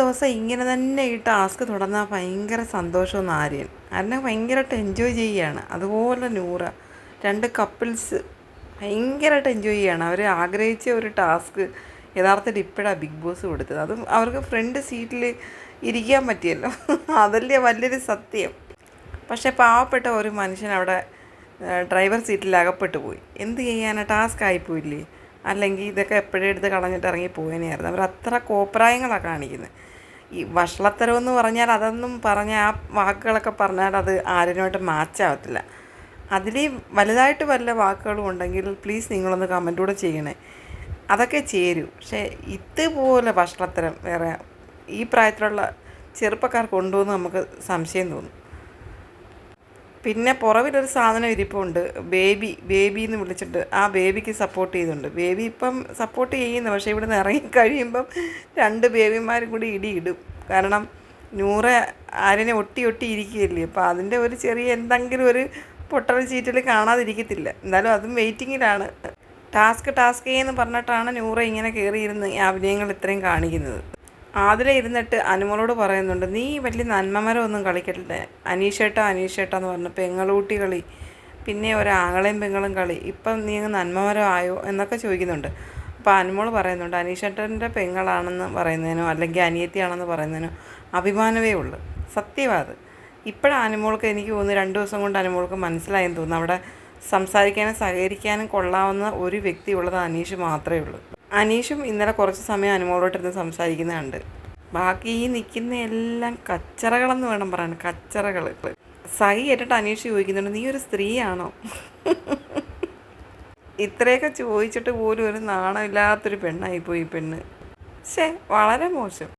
ദിവസം ഇങ്ങനെ തന്നെ ഈ ടാസ്ക് തുടർന്നാൽ ഭയങ്കര സന്തോഷമെന്ന് ആര്യൻ ആര്യനെ ഭയങ്കരമായിട്ട് എൻജോയ് ചെയ്യുകയാണ്. അതുപോലെ നൂറ. രണ്ട് കപ്പിൾസ് ഭയങ്കരമായിട്ട് എൻജോയ് ചെയ്യുകയാണ്. അവർ ആഗ്രഹിച്ച ഒരു ടാസ്ക് യഥാർത്ഥത്തിൽ ഇപ്പോഴാണ് ബിഗ് ബോസ് കൊടുത്തത്. അതും അവർക്ക് ഫ്രണ്ട് സീറ്റിൽ ഇരിക്കാൻ പറ്റിയല്ലോ. അതല്ലേ വലിയൊരു സത്യം. പക്ഷേ പാവപ്പെട്ട ഒരു മനുഷ്യൻ അവിടെ ഡ്രൈവർ സീറ്റിൽ അകപ്പെട്ടു പോയി എന്ത് ചെയ്യാനാണ് ടാസ്ക് ആയിപ്പോയില്ലേ? അല്ലെങ്കിൽ ഇതൊക്കെ എപ്പോഴും എടുത്ത് കളഞ്ഞിട്ട് ഇറങ്ങി പോയനെയായിരുന്നു. അവർ അത്ര കോപ്രായങ്ങളാണ് കാണിക്കുന്നത് ഈ വഷളത്തരം എന്ന് പറഞ്ഞാൽ അതൊന്നും പറഞ്ഞ ആ വാക്കുകളൊക്കെ പറഞ്ഞാൽ അത് ആരിനുമായിട്ട് മാച്ചാവത്തില്ല അതിൽ വലുതായിട്ട് വല്ല വാക്കുകളും ഉണ്ടെങ്കിൽ പ്ലീസ് നിങ്ങളൊന്ന് കമന്റൂടെ ചെയ്യണേ. അതൊക്കെ ചേരൂ. പക്ഷേ ഇതുപോലെ വഷളത്തരം വേറെ ഈ പ്രായത്തിലുള്ള ചെറുപ്പക്കാർ കൊണ്ടുവന്ന് നമുക്ക് സംശയം തോന്നും. പിന്നെ പുറവിലൊരു സാധനം ഇരിപ്പുണ്ട്. ബേബി ബേബി എന്ന് വിളിച്ചിട്ട് ആ ബേബിക്ക് സപ്പോർട്ട് ചെയ്യുന്നുണ്ട് ബേബി ഇപ്പം സപ്പോർട്ട് ചെയ്യുന്നു. പക്ഷേ ഇവിടെ നിന്ന് ഇറങ്ങി കഴിയുമ്പം രണ്ട് ബേബിമാരും കൂടി ഇടിയിടും ഇടും. കാരണം നൂറ് ആരിനെ ഒട്ടി ഒട്ടി ഇരിക്കുകയല്ലേ? അപ്പോൾ അതിന്റെ ഒരു ചെറിയ എന്തെങ്കിലും ഒരു പൊട്ടൽ ചീറ്റൽ കാണാതിരിക്കത്തില്ല. എന്തായാലും അതും വെയിറ്റിങ്ങിലാണ്. ടാസ്ക് ടാസ്ക് എന്ന് പറഞ്ഞിട്ടാണ് നൂറ ഇങ്ങനെ കയറിയിരുന്ന് ഈ അഭിനയങ്ങൾ ഇത്രയും കാണിക്കുന്നത്. ആതിര ഇരുന്നിട്ട് അനുമോളോട് പറയുന്നുണ്ട് നീ വലിയ നന്മമരം ഒന്നും കളിക്കട്ടില്ല അനീഷേട്ട അനീഷേട്ട എന്ന് പറഞ്ഞു പെങ്ങളൂട്ടി കളി. പിന്നെ ഒരാങ്ങളെയും പെങ്ങളും കളി. ഇപ്പം നീ അങ്ങ് നന്മമരം ആയോ എന്നൊക്കെ ചോദിക്കുന്നുണ്ട്. അപ്പോൾ അനുമോൾ പറയുന്നുണ്ട് അനീഷേട്ടന്റെ പെങ്ങളാണെന്ന് പറയുന്നതിനോ അല്ലെങ്കിൽ അനിയത്തിയാണെന്ന് പറയുന്നതിനോ അഭിമാനമേ ഉള്ളൂ. സത്യവാത് ഇപ്പോഴാണ് അനുമോൾക്ക് എനിക്ക് തോന്നുന്നു രണ്ട് ദിവസം കൊണ്ട് അനുമോൾക്ക് മനസ്സിലായെന്ന് തോന്നുന്നു. അവിടെ സംസാരിക്കാനും സഹകരിക്കാനും കൊള്ളാവുന്ന ഒരു വ്യക്തി ഉള്ളത് അനീഷ് മാത്രമേ ഉള്ളൂ. അനീഷും ഇന്നലെ കുറച്ച് സമയം അനുമോളോട്ടിരുന്ന് സംസാരിക്കുന്നുണ്ട്. ബാക്കി ഈ നിൽക്കുന്ന എല്ലാം കച്ചറകളെന്ന് വേണം പറയാൻ കച്ചറകൾ സഹി ഏറ്റിട്ട് അനീഷ് ചോദിക്കുന്നുണ്ട് നീ ഒരു സ്ത്രീയാണോ? ഇത്രയൊക്കെ ചോദിച്ചിട്ട് പോലും ഒരു നാണമില്ലാത്തൊരു പെണ്ണായിപ്പോയി പെണ്ണ്. ശേ വളരെ മോശം.